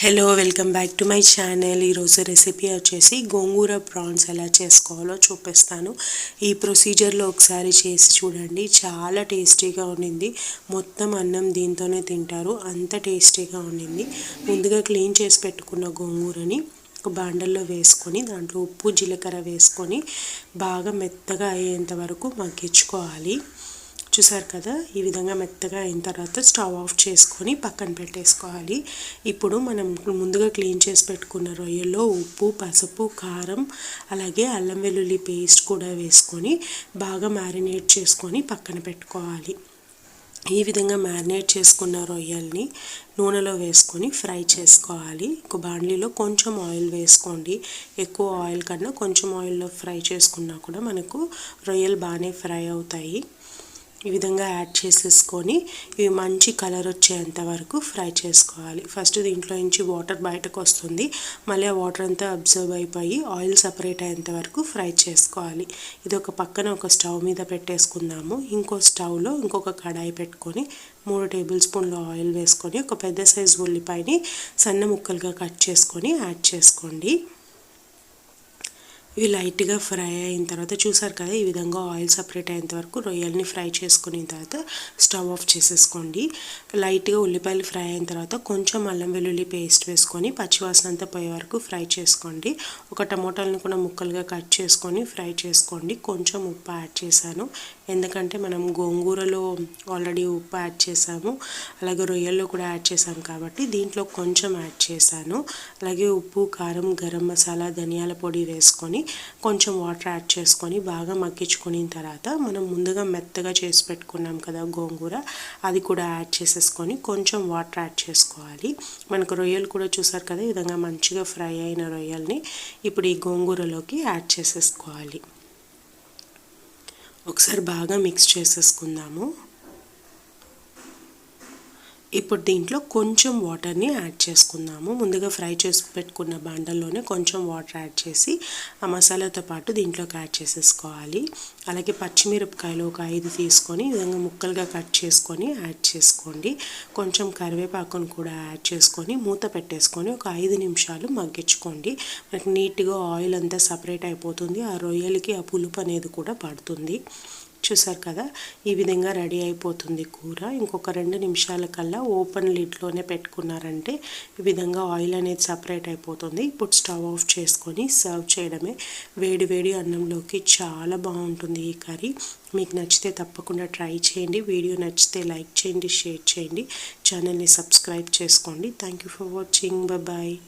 Hello welcome back to my channel ఈరోజు recipe వచ్చేసి gongura prawns ఎలా చేసుకోవాలో చూపిస్తాను. ఈ ప్రొసీజర్లో ఒకసారి చేసి చూడండి. చాలా టేస్టీగా ఉండింది. మొత్తం అన్నం దీంతోనే తింటారు. అంత టేస్టీగా ఉండింది. ముందుగా క్లీన్ చేసి పెట్టుకున్న గోంగూరని ఒక బాండల్లో వేసుకొని దాంట్లో ఉప్పు జీలకర్ర వేసుకొని బాగా మెత్తగా అయ్యేంత వరకు మగ్గించుకోవాలి. చూసారు కదా? ఈ విధంగా మెత్తగా అయిన తర్వాత స్టవ్ ఆఫ్ చేసుకొని పక్కన పెట్టేసుకోవాలి. ఇప్పుడు మనం ముందుగా క్లీన్ చేసి పెట్టుకున్న రొయ్యల్లో ఉప్పు పసుపు కారం అలాగే అల్లం వెల్లుల్లి పేస్ట్ కూడా వేసుకొని బాగా మ్యారినేట్ చేసుకొని పక్కన పెట్టుకోవాలి. ఈ విధంగా మ్యారినేట్ చేసుకున్న రొయ్యల్ని నూనెలో వేసుకొని ఫ్రై చేసుకోవాలి. ఒక బాండ్లీలో కొంచెం ఆయిల్ వేసుకోండి. ఎక్కువ ఆయిల్ కన్నా కొంచెం ఆయిల్లో ఫ్రై చేసుకున్నా కూడా మనకు రొయ్యలు బాగానే ఫ్రై అవుతాయి. ఈ విధంగా యాడ్ చేసేసుకొని ఇవి మంచి కలర్ వచ్చేంత వరకు ఫ్రై చేసుకోవాలి. ఫస్ట్ దీంట్లో నుంచి వాటర్ బయటకు వస్తుంది. మళ్ళీ ఆ వాటర్ అంతా అబ్జర్వ్ అయిపోయి ఆయిల్ సపరేట్ అయ్యేంత వరకు ఫ్రై చేసుకోవాలి. ఇది ఒక పక్కన ఒక స్టవ్ మీద పెట్టేసుకుందాము. ఇంకో స్టవ్లో ఇంకొక కడాయి పెట్టుకొని మూడు టేబుల్ స్పూన్లు ఆయిల్ వేసుకొని ఒక పెద్ద సైజు ఉల్లిపాయని సన్న ముక్కలుగా కట్ చేసుకొని యాడ్ చేసుకోండి. ఇవి లైట్గా ఫ్రై అయిన తర్వాత చూసారు కదా ఈ విధంగా ఆయిల్ సపరేట్ అయ్యేంత వరకు రొయ్యల్ని ఫ్రై చేసుకున్న తర్వాత స్టవ్ ఆఫ్ చేసేసుకోండి. లైట్గా ఉల్లిపాయలు ఫ్రై అయిన తర్వాత కొంచెం అల్లం వెల్లుల్లి పేస్ట్ వేసుకొని పచ్చివాసన అంతా పోయే వరకు ఫ్రై చేసుకోండి. ఒక టమోటాలను కూడా ముక్కలుగా కట్ చేసుకొని ఫ్రై చేసుకోండి. కొంచెం ఉప్పు యాడ్ చేశాను. ఎందుకంటే మనం గోంగూరలో ఆల్రెడీ ఉప్పు యాడ్ చేసాము అలాగే రొయ్యల్లో కూడా యాడ్ చేసాము కాబట్టి దీంట్లో కొంచెం యాడ్ చేశాను. అలాగే ఉప్పు కారం గరం మసాలా ధనియాల పొడి వేసుకొని కొంచెం వాటర్ యాడ్ చేసుకొని బాగా మగ్గించుకున్న తర్వాత మనం ముందుగా మెత్తగా చేసి పెట్టుకున్నాం కదా గోంగూర అది కూడా యాడ్ చేసేసుకొని కొంచెం వాటర్ యాడ్ చేసుకోవాలి. మనకు రొయ్యలు కూడా చూసారు కదా ఈ విధంగా మంచిగా ఫ్రై అయిన రొయ్యల్ని ఇప్పుడు ఈ గోంగూరలోకి యాడ్ చేసేసుకోవాలి. ఒకసారి బాగా మిక్స్ చేసేసుకుందాము. ఇప్పుడు దీంట్లో కొంచెం వాటర్ని యాడ్ చేసుకుందాము. ముందుగా ఫ్రై చేసి పెట్టుకున్న బాండల్లోనే కొంచెం వాటర్ యాడ్ చేసి ఆ మసాలాతో పాటు దీంట్లోకి యాడ్ చేసేసుకోవాలి. అలాగే పచ్చిమిరపకాయలు ఒక ఐదు తీసుకొని ఈ విధంగా ముక్కలుగా కట్ చేసుకొని యాడ్ చేసుకోండి. కొంచెం కరివేపాకును కూడా యాడ్ చేసుకొని మూత పెట్టేసుకొని ఒక ఐదు నిమిషాలు మగ్గించుకోండి. మనకి నీట్గా ఆయిల్ అంతా సపరేట్ అయిపోతుంది. ఆ రొయ్యలకి ఆ పులుపు అనేది కూడా పడుతుంది. చూసారు కదా? ఈ విధంగా రెడీ అయిపోతుంది కూర. ఇంకొక రెండు నిమిషాల కల్లా ఓపెన్ లిడ్లోనే పెట్టుకున్నారంటే ఈ విధంగా ఆయిల్ అనేది సపరేట్ అయిపోతుంది. ఇప్పుడు స్టవ్ ఆఫ్ చేసుకొని సర్వ్ చేయడమే. వేడి వేడి అన్నంలోకి చాలా బాగుంటుంది ఈ కర్రీ. మీకు నచ్చితే తప్పకుండా ట్రై చేయండి. వీడియో నచ్చితే లైక్ చేయండి షేర్ చేయండి. ఛానల్ని సబ్స్క్రైబ్ చేసుకోండి. Thank you for watching. Bye.